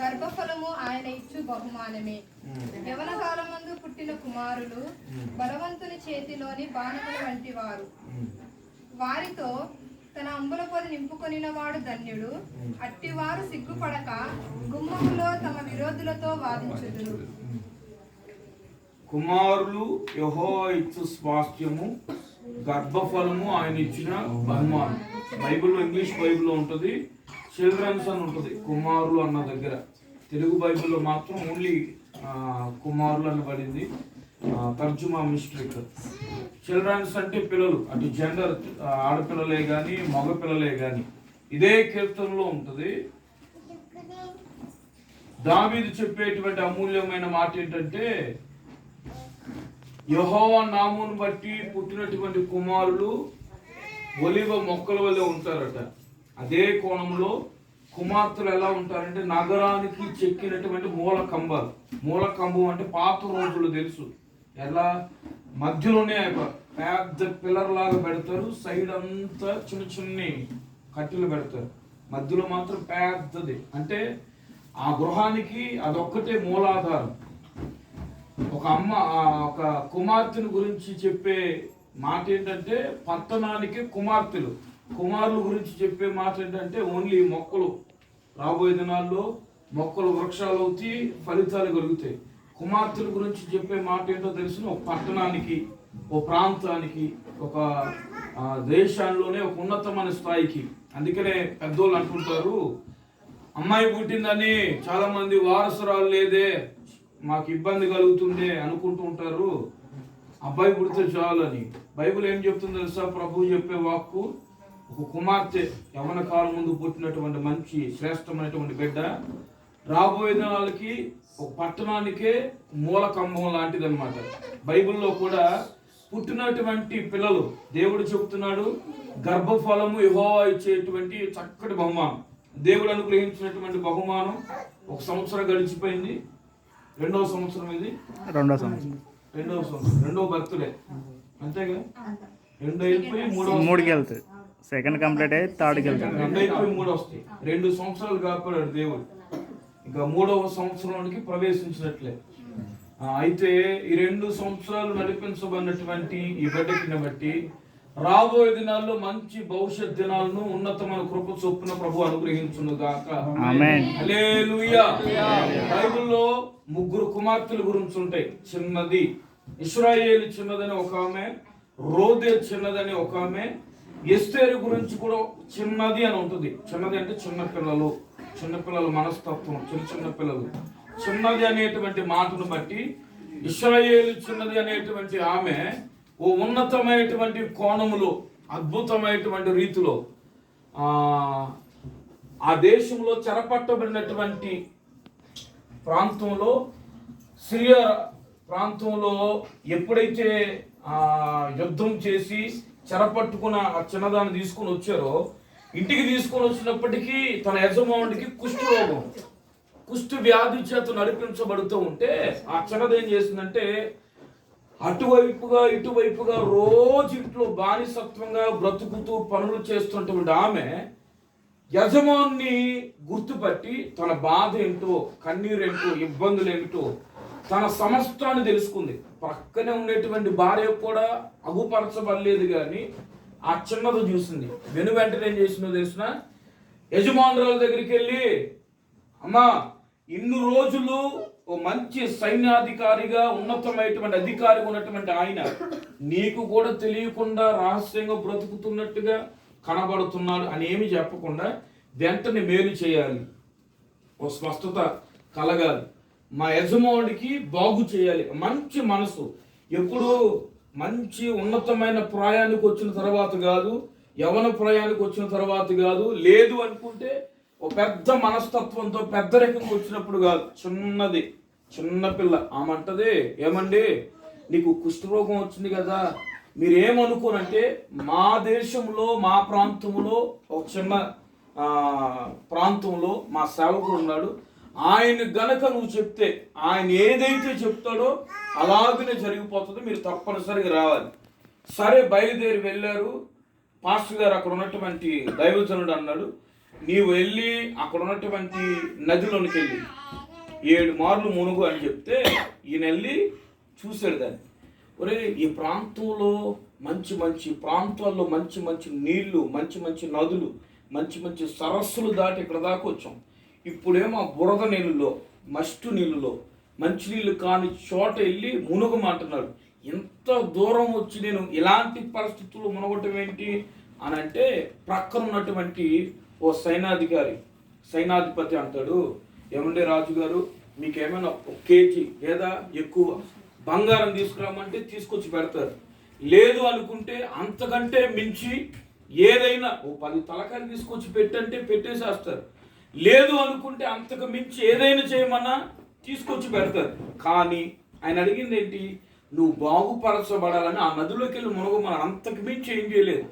గర్భఫలము ఆయన ఇచ్చు బహుమానమే. యవన కాలమందు పుట్టిన కుమారులు బలవంతుని చేతిలోని బాణముల వంటి వారు వారితో తన అంబుల పొది నింపుకొనిన వాడు ధన్యుడు అట్టివారు సిగ్గుపడక గుమ్మములో తమ విరోధులతో వాదించుదురు. కుమారులు యహో ఇచ్చు స్వాస్థ్యము గర్భఫలము ఆయన ఇచ్చిన బహుమానం. బైబిల్లో ఇంగ్లీష్ బైబిల్లో ఉంటుంది. చిల్డ్రన్స్ అని ఉంటుంది. కుమారులు అన్న దగ్గర. తెలుగు బైబిల్లో మాత్రం ఓన్లీ కుమారులు అని పడింది. తర్జుమా మిస్ట్రిక్. చిల్డ్రన్స్ అంటే పిల్లలు. అటు జెండర్ ఆడపిల్లలే కానీ మగపిల్లలే కానీ ఇదే కీర్తనలో ఉంటుంది. దావీదు చెప్పేటువంటి అమూల్యమైన మాట ఏంటంటే యహోవా నామును బట్టి పుట్టినటువంటి కుమారులు ఒలివ మొక్కల వలె ఉంటారట. అదే కోణంలో కుమార్తెలు ఎలా ఉంటారంటే నగరానికి చెక్కినటువంటి మూల కంబాలు. మూల కంబం అంటే పాత రోజులు తెలుసు. ఎలా? మధ్యలోనే పెద్ద పిల్లర్ లాగా పెడతారు. సైడ్ అంతా చిన్న చిన్ని కట్టెలు పెడతారు. మధ్యలో మాత్రం పెద్దది. అంటే ఆ గృహానికి అదొక్కటే మూలాధారం. ఒక అమ్మ ఆ, ఒక కుమార్తెను గురించి చెప్పే మాట ఏంటంటే పట్టణానికి కుమార్తెలు. కుమారుల గురించి చెప్పే మాట ఏంటంటే ఓన్లీ మొక్కలు. రాబోయే దినాల్లో మొక్కలు వృక్షాలు అవుతాయి ఫలితాలు కలుగుతాయి. కుమార్తెల గురించి చెప్పే మాట ఏంటో తెలిసిన? ఒక పట్టణానికి ఒక ప్రాంతానికి ఒక దేశంలోనే దేశాల్లోనే ఒక ఉన్నతమైన స్థాయికి. అందుకనే పెద్దోళ్ళు అంటుంటారు అమ్మాయి పుట్టిందని చాలామంది వారసురాలు లేదే మాకు ఇబ్బంది కలుగుతుంది అనుకుంటూ ఉంటారు. అబ్బాయి పుడితే చాలు అని. బైబిల్ ఏం చెప్తుందో తెలుసా? ప్రభు చెప్పే వాక్కు ఒక కుమార్తె యవన కాలం ముందు పుట్టినటువంటి మంచి శ్రేష్టమైనటువంటి బిడ్డ. రాబోయే దినాలకి ఒక పట్టణానికే మూల కంబం లాంటిది అనమాట బైబిల్లో కూడా పుట్టినటువంటి పిల్లలు దేవుడు చెప్తున్నాడు గర్భఫలము యెహోవా ఇచ్చేటువంటి చక్కటి బహుమానం. దేవుడు అనుగ్రహించినటువంటి బహుమానం ఒక సంవత్సరం గడిచిపోయింది. రెండవ సంవత్సరం ఇది. రెండో సంవత్సరం. రెండవ సంవత్సరం. రెండవ బర్త్డే. అంతేగా? రెండు అయిపోయి మూడవ మూడుకి వెళ్తుంది సెకండ్ కంప్లీట్ అయ్యి థర్డ్కి వెళ్తుంది రెండు అయిపోయి మూడు వస్తాయి. రెండు సంవత్సరాలు కాపాడాడు దేవుడు. ఇంకా మూడవ సంవత్సరానికి ప్రవేశించినట్లే. అయితే ఈ రెండు సంవత్సరాలు నడిపించబడినటువంటి ఈ బిడ్డకిని బట్టి రాబోయే దినాల్లో మంచి భవిష్యత్ దినాలను ఉన్నతమైన కృప చొప్పున ప్రభు అనుగ్రహించును గాక. బైబిల్లో ముగ్గురు కుమార్తెల గురించి ఉంటాయి. చిన్నది. ఇస్రాయేల్ చిన్నదని ఒక ఆమె రోదే చిన్నదని ఒక ఆమె ఎస్తేరు గురించి కూడా చిన్నది అని ఉంటుంది. చిన్నది అంటే చిన్నపిల్లలు చిన్నపిల్లల చిన్న పిల్లల మనస్తత్వం చిన్న చిన్న పిల్లలు. చిన్నది అనేటువంటి మాటను బట్టి ఇస్రాయేల్ చిన్నది అనేటువంటి ఆమె ఓ ఉన్నతమైనటువంటి కోణములో అద్భుతమైనటువంటి రీతిలో ఆ దేశంలో చెరపట్టబడినటువంటి ప్రాంతంలో సిరియా ప్రాంతంలో ఎప్పుడైతే యుద్ధం చేసి చెరపట్టుకున్న ఆ చిన్నదాన్ని తీసుకొని వచ్చారో ఇంటికి తీసుకొని వచ్చినప్పటికీ తన యజమానుడికి కుష్టి రోగం. కుష్టి వ్యాధి చేత నడిపించబడుతూ ఉంటే ఆ చిన్నది ఏం చేసిందంటే అటువైపుగా ఇటువైపుగా రోజు ఇంట్లో బానిసత్వంగా బ్రతుకుతూ పనులు చేస్తున్నటువంటి ఆమె యజమాన్ని గుర్తుపట్టి తన బాధ ఏంటో కన్నీరేంటో ఇబ్బందులు ఏమిటో తన సమస్తాన్ని తెలుసుకుంది. పక్కనే ఉండేటువంటి భార్య కూడా అగుపరచబడలేదు కానీ ఆ చిన్నది చూసింది. వెను వెంటనే ఏం చేసిందో తెలిసిన? యజమానురాల దగ్గరికి వెళ్ళి అమ్మా ఇన్ని రోజులు ఓ మంచి సైన్యాధికారిగా ఉన్నతమైనటువంటి అధికారి ఉన్నటువంటి ఆయన నీకు కూడా తెలియకుండా రహస్యంగా బ్రతుకుతున్నట్టుగా కనబడుతున్నాడు అని ఏమి చెప్పకుండా వెంటనే మేలు చేయాలి. ఓ స్పష్టత కలగాలి. మా యజమానుడికి బాగు చేయాలి. మంచి మనసు. ఎప్పుడు మంచి ఉన్నతమైన ప్రాయానికి వచ్చిన తర్వాత కాదు యవన ప్రాయానికి వచ్చిన తర్వాత కాదు లేదు అనుకుంటే ఒక పెద్ద మనస్తత్వంతో పెద్ద రకంగా వచ్చినప్పుడు కాదు. చిన్నది చిన్నపిల్ల ఆమంటది ఏమండి నీకు కుష్ఠరోగం వచ్చింది కదా. మీరేమనుకోనంటే మా దేశంలో మా ప్రాంతంలో ఒక చిన్న ప్రాంతంలో మా సేవకుడు ఉన్నాడు. ఆయన గనక నువ్వు చెప్తే ఆయన ఏదైతే చెప్తాడో అలాగనే జరిగిపోతుందో మీరు తప్పనిసరిగా రావాలి. సరే బయలుదేరి వెళ్ళారు. పాస్టర్ గారు అక్కడ ఉన్నటువంటి దైవజనుడు అన్నాడు నీవు వెళ్ళి అక్కడ ఉన్నటువంటి నదిలోనికి వెళ్ళి ఏడు మార్లు మునుగు అని చెప్తే ఈయన వెళ్ళి చూశాడు దాన్ని. ఒరే ఈ ప్రాంతంలో మంచి మంచి ప్రాంతాల్లో మంచి మంచి నీళ్ళు మంచి మంచి నదులు మంచి మంచి సరస్సులు దాటి ఇక్కడ దాకా వచ్చాం. ఇప్పుడేమో ఆ బురద నీళ్ళలో మస్టు నీళ్ళలో మంచినీళ్ళు కాని చోట వెళ్ళి మునుగమంటున్నారు ఎంత దూరం వచ్చి నేను ఇలాంటి పరిస్థితులు మునగటం ఏంటి అని అంటే ప్రక్కన ఉన్నటువంటి ఓ సైనాధికారి సైనాధిపతి అంటాడు. ఏమండే రాజుగారు మీకేమైనా ఒక కేజీ లేదా ఎక్కువ బంగారం తీసుకురామంటే తీసుకొచ్చి పెడతారు. లేదు అనుకుంటే అంతకంటే మించి ఏదైనా ఓ పది తలకాయలు తీసుకొచ్చి పెట్టంటే పెట్టేసేస్తారు. లేదు అనుకుంటే అంతకు మించి ఏదైనా చేయమన్నా తీసుకొచ్చి పెడతారు. కానీ ఆయన అడిగింది ఏంటి? నువ్వు బాగుపరచబడాలని ఆ నదిలోకి వెళ్ళి మునగమని అంతకు మించి ఏం చేయలేదు.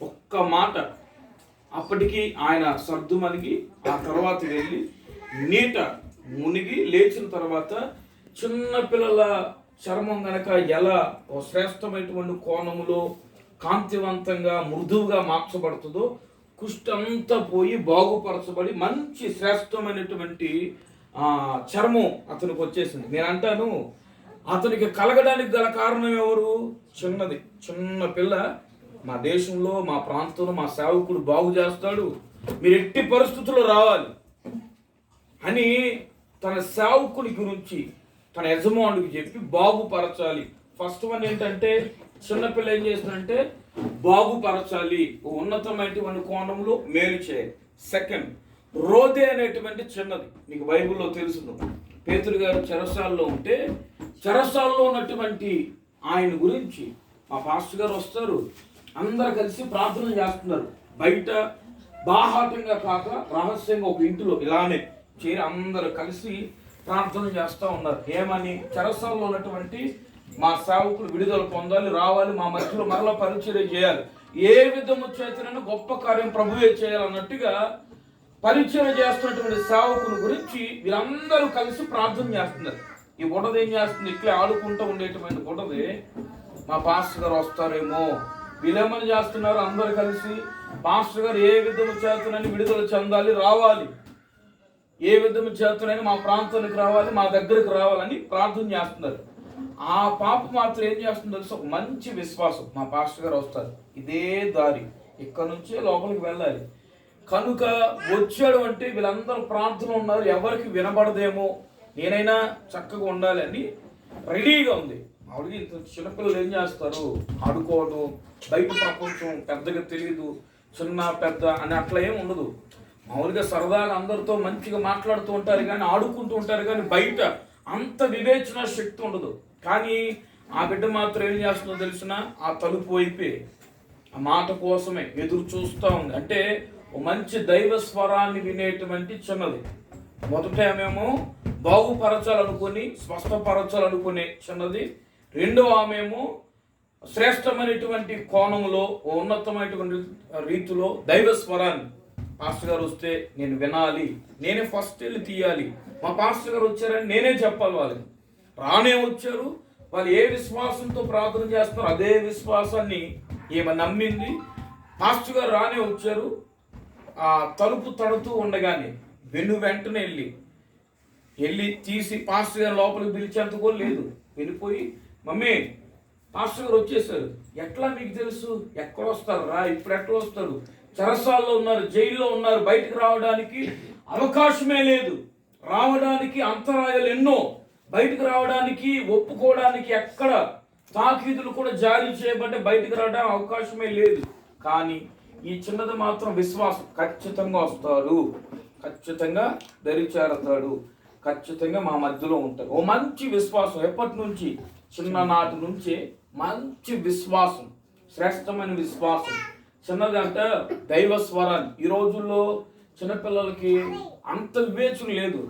ఒక్క మాట. అప్పటికి ఆయన సర్దుమనిగి ఆ తర్వాత వెళ్ళి నీట మునిగి లేచిన తర్వాత చిన్న పిల్లల చర్మం గనక ఎలా ఓ శ్రేష్టమైనటువంటి కోణములో కాంతివంతంగా మృదువుగా మార్చబడుతుందో కుష్టంతా పోయి బాగుపరచబడి మంచి శ్రేష్టమైనటువంటి చర్మం అతనికి వచ్చేసింది. నేను అంటాను అతనికి కలగడానికి గల కారణం ఎవరు? చిన్నది. చిన్న పిల్ల మా దేశంలో మా ప్రాంతంలో మా సేవకుడు బాగు చేస్తాడు. మీరు ఎట్టి పరిస్థితుల్లో రావాలి అని తన సేవకుడి గురించి తన యజమానుడికి చెప్పి బాగుపరచాలి. ఫస్ట్ వన్ ఏంటంటే చిన్నపిల్ల ఏం చేస్తుందంటే బాగుపరచాలి. ఓ ఉన్నతమైనటువంటి కోణంలో మేలు చేయాలి. సెకండ్ రోదే అనేటువంటి చిన్నది. మీకు బైబిల్లో తెలుసును. పేతురు గారు చెరసాల్లో ఉంటే చెరసాల్లో ఉన్నటువంటి ఆయన గురించి మా పాస్టర్ గారు వస్తారు. అందరు కలిసి ప్రార్థన చేస్తున్నారు. బయట బాహాటంగా కాక రహస్యంగా ఒక ఇంటిలో ఇలానే చేరి అందరు కలిసి ప్రార్థన చేస్తూ ఉన్నారు. ఏమని? చెరసాల్లో ఉన్నటువంటి మా సేవకులు విడుదల పొందాలి రావాలి మా మధ్యలో మరలా పరిచయం చేయాలి. ఏ విధము చేతనైనా గొప్ప కార్యం ప్రభువే చేయాలన్నట్టుగా పరిచయం చేస్తున్నటువంటి సేవకుని గురించి వీరందరూ కలిసి ప్రార్థన చేస్తున్నారు. ఈ బుడద ఏం చేస్తుంది? ఇట్లా ఆడుకుంటూ ఉండేటువంటి బుడది మా పాస్టర్ గారు వస్తారేమో. వీళ్ళేమని చేస్తున్నారు? అందరు కలిసి పాస్టర్ గారు ఏ విధము చేతనని విడుదల చెందాలి రావాలి. ఏ విధము చేతనైనా మా ప్రాంతానికి రావాలి మా దగ్గరికి రావాలని ప్రార్థన చేస్తున్నారు. ఆ పాప మాత్రం ఏం చేస్తుందో తెలుసు? ఒక మంచి విశ్వాసం. మా పాస్టర్ గారు వస్తారు. ఇదే దారి. ఇక్కడ నుంచే లోపలికి వెళ్ళాలి. కనుక వచ్చాడు అంటే వీళ్ళందరూ ప్రార్థన ఉన్నారు. ఎవరికి వినబడదేమో. నేనైనా చక్కగా ఉండాలని రెడీగా ఉంది. ఆవిడకి ఇంత చిన్నపిల్లలు ఏం చేస్తారు? ఆడుకోవడం బయట ప్రపంచం పెద్దగా తెలియదు చిన్న పెద్ద అని అట్లా ఏం ఉండదు. మామూలుగా సరదాగా అందరితో మంచిగా మాట్లాడుతూ ఉంటారు కానీ ఆడుకుంటూ ఉంటారు కానీ బయట అంత వివేచన శక్తి ఉండదు. కానీ ఆ బిడ్డ మాత్రం ఏం చేస్తుందో తెలిసిన? ఆ తలుపు వైపే. ఆ మాట కోసమే ఎదురు చూస్తూ ఉంది. అంటే మంచి దైవ స్వరాన్ని వినేటువంటి చిన్నది. మొదట ఆమెమో బాగుపరచాలనుకుని స్వస్థపరచాలనుకునే చిన్నది. రెండవ ఆమెమో శ్రేష్టమైనటువంటి కోణంలో ఉన్నతమైనటువంటి రీతిలో దైవ స్వరాన్ని. పాస్టర్ గారు వస్తే నేను వినాలి. నేనే ఫస్ట్ వెళ్ళి తీయాలి. మా పాస్టర్ గారు వచ్చారని నేనే చెప్పాలి వాళ్ళకి. రానే వచ్చారు. వాళ్ళు ఏ విశ్వాసంతో ప్రార్థన చేస్తారో అదే విశ్వాసాన్ని ఈమె నమ్మింది. పాస్టర్ గారు రానే వచ్చారు. ఆ తలుపు తడుతూ ఉండగానే వెను వెంటనే వెళ్ళి వెళ్ళి తీసి పాస్టర్ గారు లోపలికి పిలిచేంత కూడా లేదు. వెళ్ళిపోయి మమ్మీ పాస్టర్ గారు వచ్చేసారు. ఎట్లా మీకు తెలుసు? ఎక్కడ వస్తారు? రా ఇప్పుడు ఎట్లా వస్తారు? చెరసాల్లో ఉన్నారు జైల్లో ఉన్నారు. బయటకు రావడానికి అవకాశమే లేదు. రావడానికి అంతరాయాలు ఎన్నో బయటకు రావడానికి ఒప్పుకోవడానికి ఎక్కడ తాకీదులు కూడా జారీ చేయబట్టే బయటకు రావడానికి అవకాశమే లేదు. కానీ ఈ చిన్నది మాత్రం విశ్వాసం. ఖచ్చితంగా వస్తారు ఖచ్చితంగా దరిచేరతాడు ఖచ్చితంగా మా మధ్యలో ఉంటారు ఓ మంచి విశ్వాసం. ఎప్పటి నుంచి? చిన్ననాటి నుంచే మంచి విశ్వాసం. శ్రేష్టమైన విశ్వాసం. చిన్నది అంటే దైవ స్వరాన్ని. ఈ రోజుల్లో చిన్నపిల్లలకి అంత వివేచన లేదు.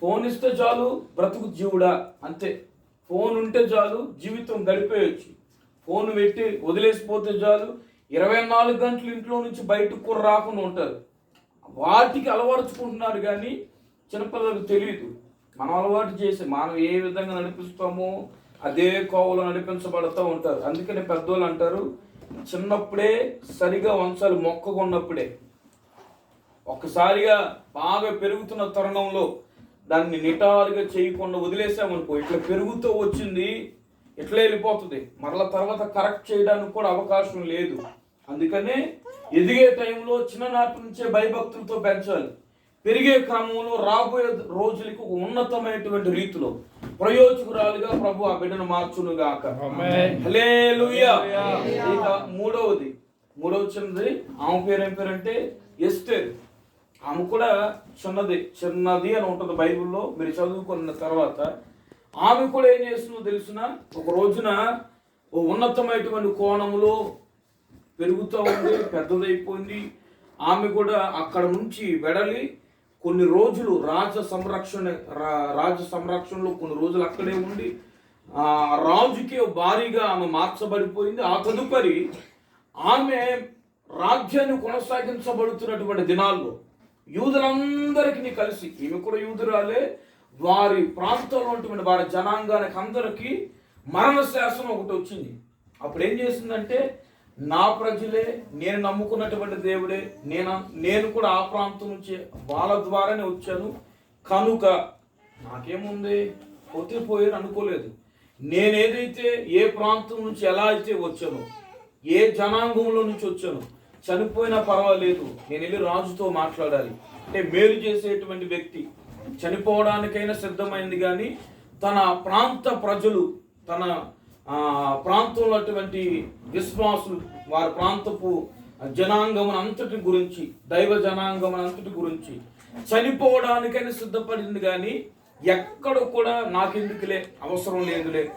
ఫోన్ ఇస్తే చాలు బ్రతుకు జీవుడా అంతే. ఫోన్ ఉంటే చాలు జీవితం గడిపేయచ్చు. ఫోన్ పెట్టి వదిలేసిపోతే చాలు ఇరవై నాలుగు గంటలు ఇంట్లో నుంచి బయటకు కూడా రాకుండా ఉంటారు. వాటికి అలవరుచుకుంటున్నారు కానీ చిన్నపిల్లలకు తెలియదు మనం అలవాటు చేసి మనం ఏ విధంగా నడిపిస్తామో అదే కోవలో నడిపించబడుతూ ఉంటారు. అందుకని పెద్దోళ్ళు అంటారు చిన్నప్పుడే సరిగా వంశాలు మొక్కకున్నప్పుడే. ఒక్కసారిగా బాగా పెరుగుతున్న తరుణంలో దాన్ని నిటారుగా చేయకుండా వదిలేసామనుకో ఇట్లా పెరుగుతూ వచ్చింది ఇట్లా వెళ్ళిపోతుంది? మరలా తర్వాత కరెక్ట్ చేయడానికి కూడా అవకాశం లేదు. అందుకనే ఎదిగే టైంలో చిన్ననాటి నుంచే భయభక్తులతో పెంచాలి. పెరిగే క్రమంలో రాబోయే రోజులకు ఒక ఉన్నతమైనటువంటి రీతిలో ప్రయోజకురాలుగా ప్రభు ఆ బిడ్డను మార్చును గాక. ఇక మూడవది. మూడవ చిన్నది ఆమె పేరు ఏం పేరు అంటే ఎస్తేర్. ఆమె కూడా చిన్నది చిన్నది అని ఉంటుంది బైబిల్లో. మీరు చదువుకున్న తర్వాత ఆమె కూడా ఏం చేస్తుందో తెలుసిన? ఒక రోజున ఓ ఉన్నతమైనటువంటి కోణంలో పెరుగుతూ ఉంది పెద్దదైపోయింది. ఆమె కూడా అక్కడ నుంచి వెడలి కొన్ని రోజులు రాజ సంరక్షణ రాజ సంరక్షణలో కొన్ని రోజులు అక్కడే ఉండి ఆ రాజుకి భారీగా ఆమె మార్చబడిపోయింది. ఆ తదుపరి ఆమె రాజ్యాన్ని కొనసాగించబడుతున్నటువంటి దినాల్లో యూదులందరికీ కలిసి ఈమె కూడా యూదురాలే. వారి ప్రాంతంలో ఉన్నటువంటి వారి జనాంగానికి అందరికీ మరణ శాసనం ఒకటి వచ్చింది. అప్పుడు ఏం చేసిందంటే నా ప్రజలే నేను నమ్ముకున్నటువంటి దేవుడే నేను నేను కూడా ఆ ప్రాంతం నుంచి వాళ్ళ ద్వారానే వచ్చాను. కనుక నాకేముంది? పోతే పోయారు అనుకోలేదు. నేనేదైతే ఏ ప్రాంతం నుంచి ఎలా అయితే వచ్చానో ఏ జనాంగంలో నుంచి వచ్చాను చనిపోయినా పర్వాలేదు. నేను వెళ్ళి రాజుతో మాట్లాడాలి. అంటే మేలు చేసేటువంటి వ్యక్తి. చనిపోవడానికైనా సిద్ధమైంది కానీ తన ప్రాంత ప్రజలు తన ప్రాంతంలో అటువంటి విశ్వాసులు వారి ప్రాంతపు జనాంగం అంతటి గురించి దైవ జనాంగం అంతటి గురించి చనిపోవడానికైనా సిద్ధపడింది కానీ ఎక్కడ కూడా నాకెందుకులే అవసరం లేదులే.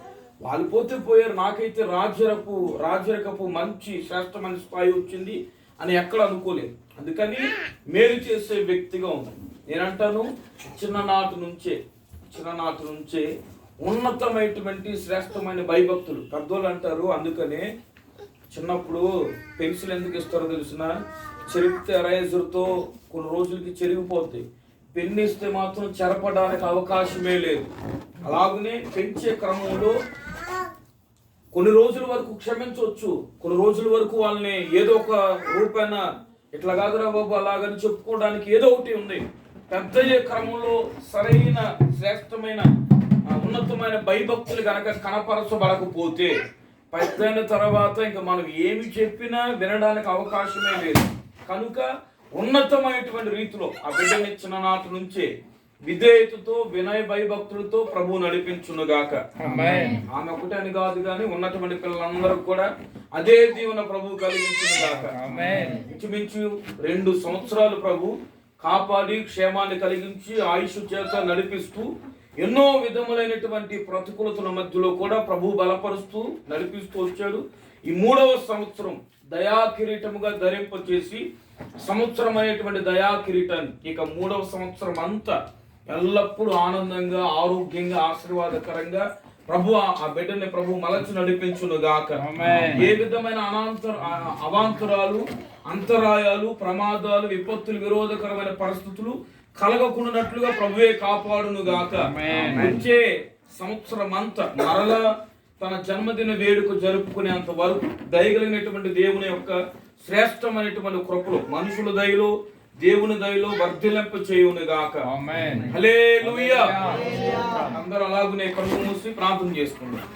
వాళ్ళు పోతే పోయారు. నాకైతే రాజ్యరపు రాజ్యరకపు మంచి శ్రేష్టమైన స్థాయి వచ్చింది అని ఎక్కడ అనుకోలేదు. అందుకని మేలు చేసే వ్యక్తిగా ఉంది నేనంటాను చిన్ననాటి నుంచే చిన్ననాటి నుంచే ఉన్నతమైనటువంటి శ్రేష్టమైన భయభక్తులు పెద్దోళ్ళు అంటారు. అందుకనే చిన్నప్పుడు పెన్సిల్ ఎందుకు ఇస్తారో తెలిసిన? చెరిపితే ఎరైజర్తో కొన్ని రోజులకి చెరిగిపోద్ది పెన్ ఇస్తే మాత్రం చెరపడానికి అవకాశమే లేదు. అలాగనే పెంచే క్రమంలో కొన్ని రోజుల వరకు క్షమించవచ్చు. కొన్ని రోజుల వరకు వాళ్ళని ఏదో ఒక రూపాయన ఇట్లా కాదురా బాబు అలాగని చెప్పుకోవడానికి ఏదో ఒకటి ఉంది. పెద్ద క్రమంలో సరైన శ్రేష్టమైన ఉన్నతమైన భయభక్తులు కనుక కనపరచబడకపోతే పెద్దయిన తర్వాత ఇంకా మనం ఏమి చెప్పినా వినడానికి అవకాశమే లేదు. కనుక ఉన్నతమైనటువంటి రీతిలో ఆ బిడ్డనిచ్చిన నాటి నుంచే విధేయతతో వినయ భయభక్తులతో ప్రభు నడిపించునుగాక. ఆమె ఒకటే అని కాదు కానీ ఉన్నటువంటి పిల్లలందరూ కూడా అదే దీవెన ప్రభు కలిగించునుగాక. ఇంచుమించు రెండు సంవత్సరాలు ప్రభు కాపాడి క్షేమాన్ని కలిగించి ఆయుష్ చేత నడిపిస్తూ ఎన్నో విధములైనటువంటి ప్రతికూలతల మధ్యలో కూడా ప్రభు బలపరుస్తూ నడిపిస్తూ వచ్చాడు. ఈ మూడవ సంవత్సరం దయా కిరీటముగా ధరింపచేసి సంవత్సరం అనేటువంటి దయా కిరీటాన్ని ఇక మూడవ సంవత్సరం అంతా ఎల్లప్పుడూ ఆనందంగా ఆరోగ్యంగా ఆశీర్వాదకరంగా ప్రభు ఆ- బిడ్డని ప్రభు మలచి నడిపించును గాక. ఏ విధమైన అనాంతర అవాంతరాలు అంతరాయాలు ప్రమాదాలు విపత్తులు విరోధకరమైన పరిస్థితులు కలగకుండానట్లుగా ప్రభువే కాపాడును గాక. వచ్చే సంవత్సరం అంతా మరలా తన జన్మదిన వేడుక జరుపుకునేంత వరకు దయగలిగినటువంటి దేవుని యొక్క శ్రేష్టమైనటువంటి కృపలు మనుషుల దయలో దేవుని దయలో వర్ధిలింప చేయును గాక అందరూ అలాగునే కళ్ళు మూసి ప్రార్థన చేసుకుందాం.